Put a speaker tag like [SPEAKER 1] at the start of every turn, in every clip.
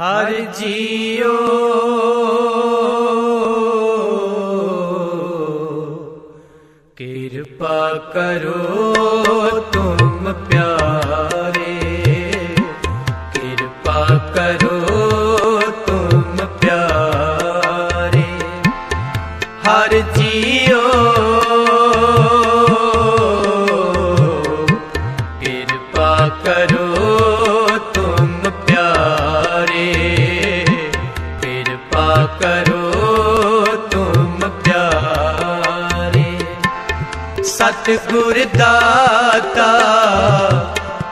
[SPEAKER 1] ਹਰ JIO. ਕਿਰਪਾ ਕਰੋ ਸਤਿਗੁਰ ਦਾਤਾ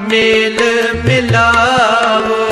[SPEAKER 1] ਮੇਲ ਮਿਲਾਵੋ।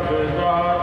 [SPEAKER 2] ਤੂੰ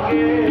[SPEAKER 2] again.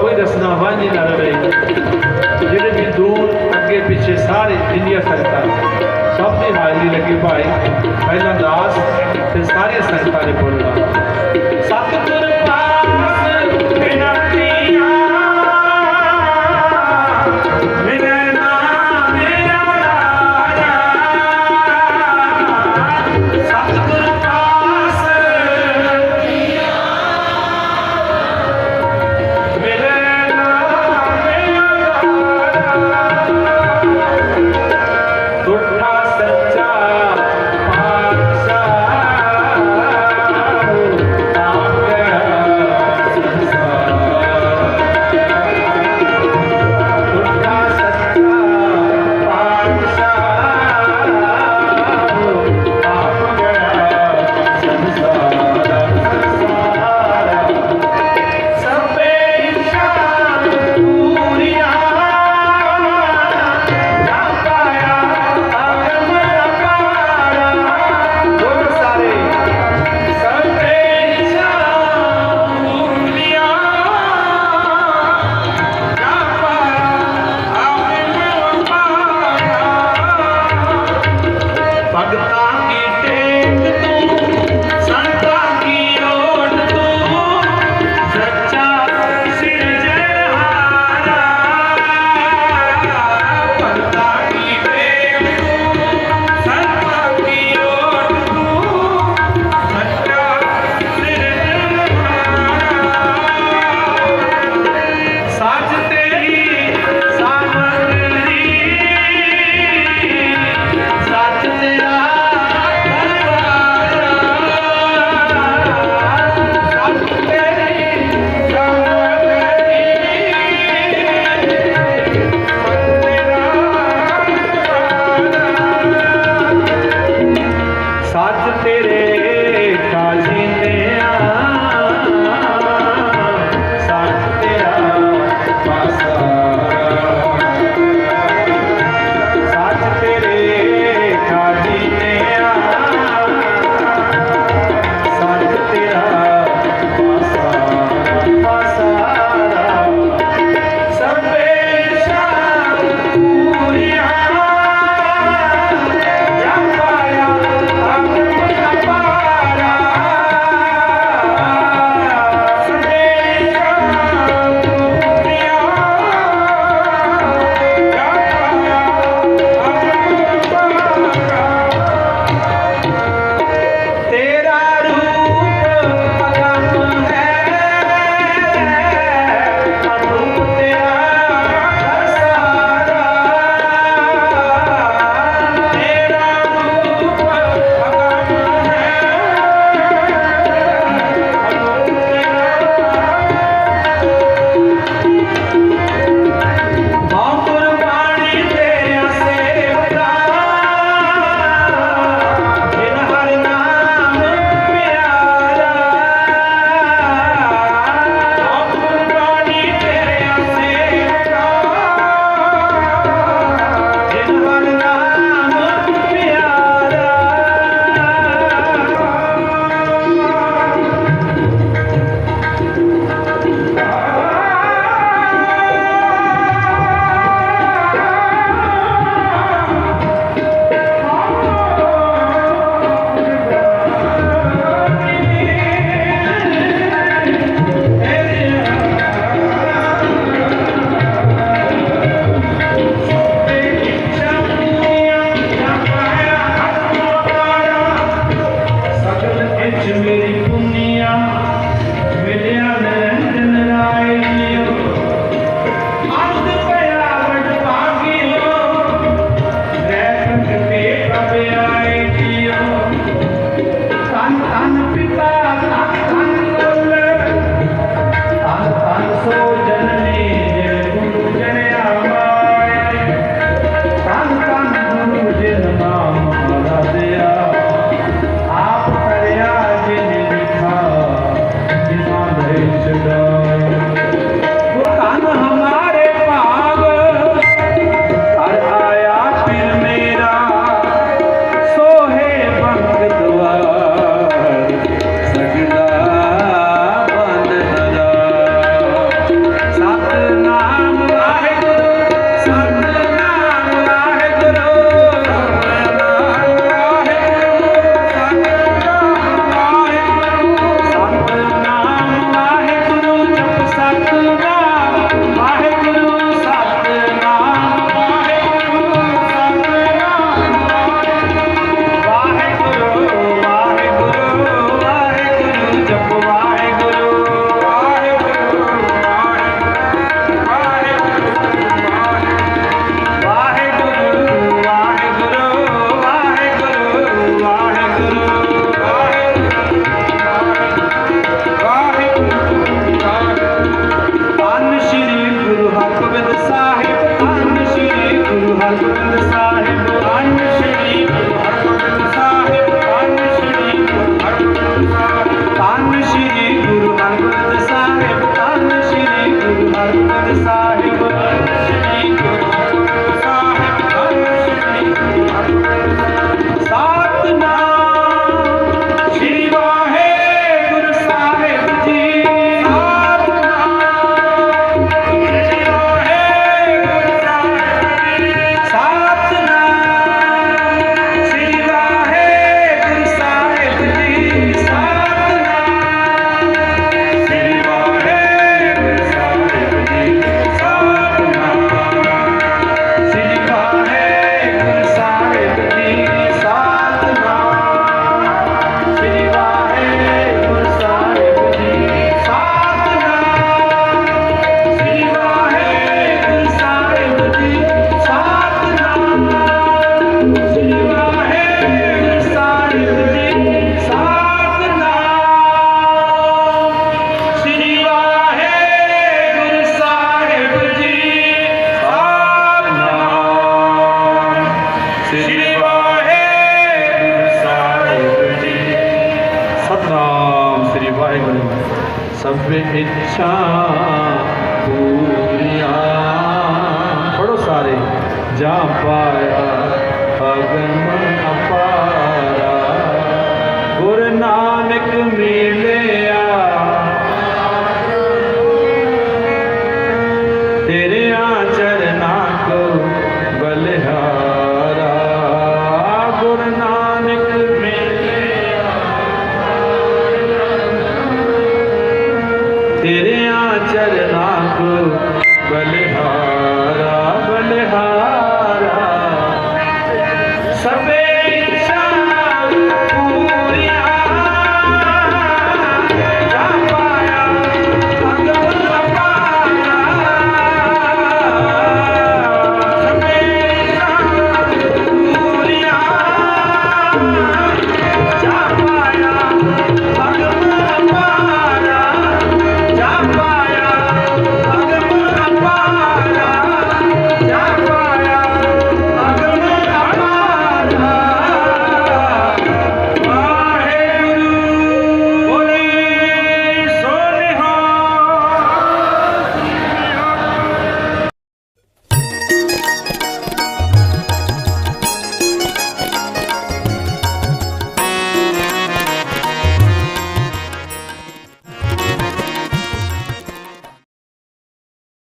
[SPEAKER 2] ਕੋਈ ਰਸਨਾ ਵਾਂਝੀ ਨਾ ਰਹੀ। ਜਿਹੜੇ ਵੀ ਦੂਰ ਅੱਗੇ ਪਿੱਛੇ ਸਾਰੇ ਇੰਡੀਆ ਸੰਗਤਾਂ, ਸਭ ਦੀ ਹਾਜ਼ਰੀ ਲੱਗੀ ਭਾਈ। ਪਹਿਲਾਂ ਦਾਸ ਤੇ ਸਾਰੀਆਂ ਸੰਗਤਾਂ ਨੇ ਬੋਲਣਾ।
[SPEAKER 3] ਸਤਿਗੁਰ ਪਾਸ ਬਿਨਤੀਆਂ